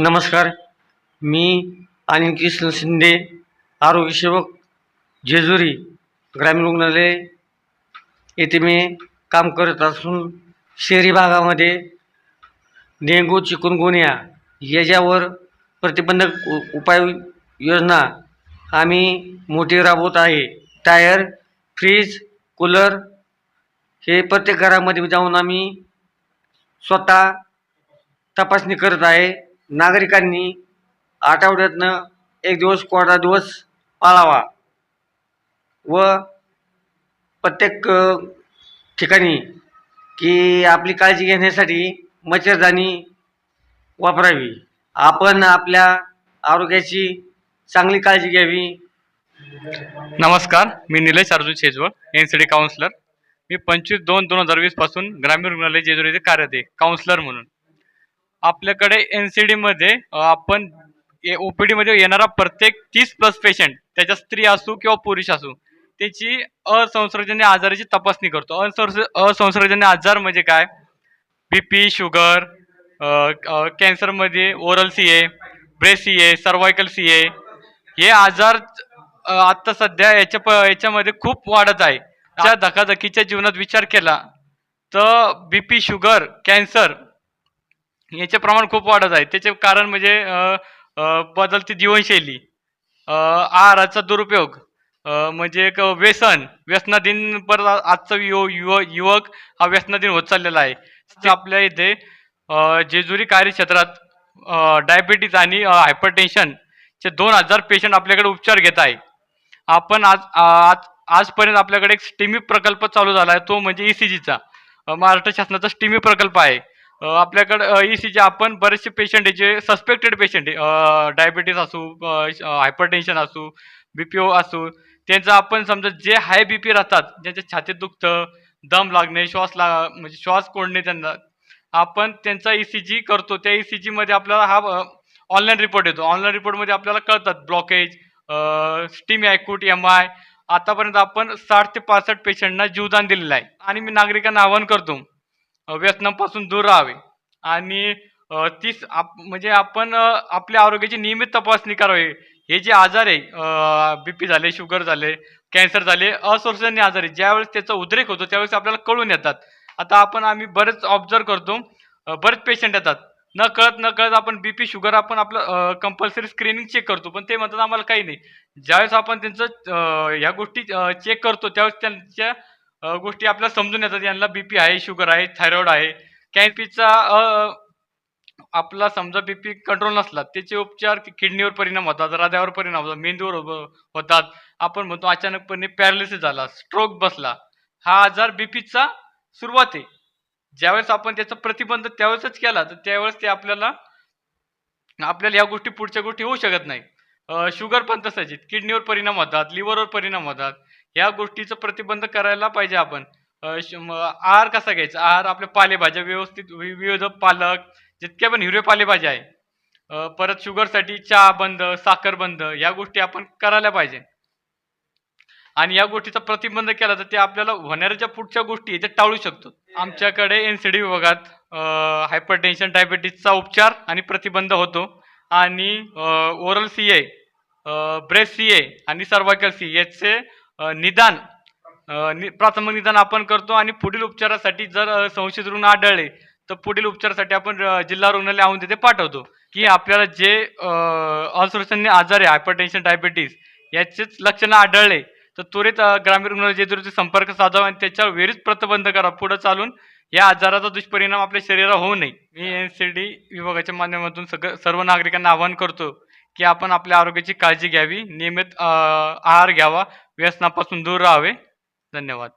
नमस्कार. मी अनिल कृष्ण शिंदे आरोग्यसेवक जेजुरी ग्रामीण रुग्णालय. येथे मी काम करत असून शहरी भागामध्ये डेंगू चिकनगुन्या याच्यावर प्रतिबंधक उपाय योजना आम्ही मोठी राबवत आहे. टायर फ्रीज कूलर हे प्रत्येक घरामध्ये जाऊन आम्ही स्वतः तपासणी करत आहे. नागरिकांनी आठवड्यातनं एक दिवस कोरडा दिवस पाळावा व प्रत्येक ठिकाणी की आपली काळजी घेण्यासाठी मच्छरदाणी वापरावी. आपण आपल्या आरोग्याची चांगली काळजी घ्यावी. नमस्कार मी Nilesh Arjun Shejwal N C D counsellor मी पंचवीस दोन दोन हजार वीसपासून ग्रामीण रुग्णालय जेजूर येथे कार्यरत आहे काउन्सिलर म्हणून. आपल्याकडे एन सी डीमध्ये आपण ओ पी डीमध्ये येणारा प्रत्येक तीस प्लस पेशंट त्याच्या स्त्री असू किंवा पुरुष असू त्याची असंसर्गजन्य आजाराची तपासणी करतो. असंसर्ग असंसर्गजन्य आजार म्हणजे काय? B P sugar कॅन्सरमध्ये oral C A breast C A cervical C A हे आजार आत्ता आता सध्या याच्या प याच्यामध्ये खूप वाढत आहे. त्या धकाधकीच्या जीवनात विचार केला तर बी पी शुगर कॅन्सर याचे प्रमाण खूप वाढत आहे. त्याचे कारण म्हणजे बदलती जीवनशैली आहाराचा दुरुपयोग म्हणजे एक व्यसन व्यसनाधीन परत आजचा युव युव युवक हा व्यसनाधीन होत चाललेला आहे. आपल्या इथे जेजुरी कार्यक्षेत्रात डायबिटीज आणि हायपरटेन्शन चे दोन हजार पेशंट आपल्याकडे उपचार घेत आहे. आपण आज आज आजपर्यंत आपल्याकडे एक स्टीमी प्रकल्प चालू झाला आहे. तो म्हणजे ई सी जीचा महाराष्ट्र शासनाचा स्टीमी प्रकल्प आहे. आपल्याकडं ई सी आपण बरेचसे पेशंट आहे जे सस्पेक्टेड पेशंट आहे. डायबिटीस असू हायपरटेन्शन असू बी पी ओ असू त्यांचं आपण समजा जे हाय बी पी राहतात ज्यांच्या छातीत दुखतं दम लागणे श्वास ला म्हणजे श्वास कोंडणे त्यांना आपण त्यांचा ई सी जी करतो. त्या ई सी जीमध्ये आपल्याला हा ऑनलाईन रिपोर्ट येतो. ऑनलाईन रिपोर्टमध्ये आपल्याला कळतात blockage STEMI acute M I आतापर्यंत आपण साठ ते पासष्ट पेशंटना जीवदान दिलेलं आहे. आणि मी नागरिकांना आवाहन करतो व्यसनापासून दूर राहावे. आणि तीच तीस आप म्हणजे आपण आपल्या आरोग्याची नियमित तपासणी करावी. हे जे आजार आहे बी पी झाले शुगर झाले कॅन्सर झाले असंसर्गजन्य आजार आहे ज्यावेळेस त्याचा उद्रेक होतो त्यावेळेस आपल्याला कळून येतात. आता आपण आम्ही बरेच ऑब्झर्व करतो. बरेच पेशंट येतात. न कळत न कळत आपण बी पी शुगर आपण आपलं कंपल्सरी स्क्रीनिंग चेक करतो. पण ते म्हणतात आम्हाला काही नाही. ज्यावेळेस आपण त्यांचं ह्या गोष्टी चेक करतो त्यावेळेस त्यांच्या गोष्टी आपल्याला समजून येतात. यांना बीपी आहे शुगर आहे थायरॉइड आहे. कॅनपीचा आपला समजा बीपी कंट्रोल नसला त्याचे उपचार किडनीवर परिणाम होतात हृदयावर परिणाम होतात मेंदूवर होतात. आपण म्हणतो अचानकपणे पॅरालिसिस झाला स्ट्रोक बसला. हा आजार बीपीचा सुरुवात आहे. ज्यावेळेस आपण त्याचा प्रतिबंध त्यावेळेसच केला तर त्यावेळेस ते आपल्याला आपल्याला ह्या गोष्टी पुढच्या गोष्टी होऊ शकत नाही. शुगर पण तसंच आहे. किडनीवर परिणाम होतात लिव्हरवर परिणाम होतात. ह्या गोष्टीचं प्रतिबंध करायला पाहिजे आपण. आहार कसा घ्यायचा? आहार आपल्या पालेभाज्या व्यवस्थित विविध पालक जितक्या पण हिरवे पालेभाज्या आहे परत शुगरसाठी चहा बंद साखर बंद या गोष्टी आपण करायला पाहिजे. आणि या गोष्टीचा प्रतिबंध केला तर ते आपल्याला होणाऱ्या ज्या पुढच्या गोष्टी त्या टाळू शकतो. आमच्याकडे एन सी डी विभागात हायपरटेन्शन डायबिटीजचा उपचार आणि प्रतिबंध होतो. आणि oral C A breast C A आणि सर्वायकल सी याचे निदान नि- प्राथमिक निदान आपण करतो आणि पुढील उपचारासाठी जर संशयित रुग्ण आढळले तर पुढील उपचारासाठी आपण जिल्हा रुग्णालय आणून तिथे पाठवतो. की आपल्याला जे असुरक्षन्य आजार आहे हायपरटेन्शन डायबिटीज याचेच लक्षणं आढळले तर त्वरित ग्रामीण रुग्णालय जेजुरीचे संपर्क साधावा आणि त्याच्यावर वेळीच प्रतिबंध करा. पुढे चालून या आजाराचा दुष्परिणाम आपल्या शरीरावर होऊ नये. मी एन सी डी विभागाच्या माध्यमातून सगळं सर्व नागरिकांना आवाहन करतो. की आपण आपल्या आरोग्याची काळजी घ्यावी नियमित आहार घ्यावा व्यसनापासून दूर राहावे. धन्यवाद.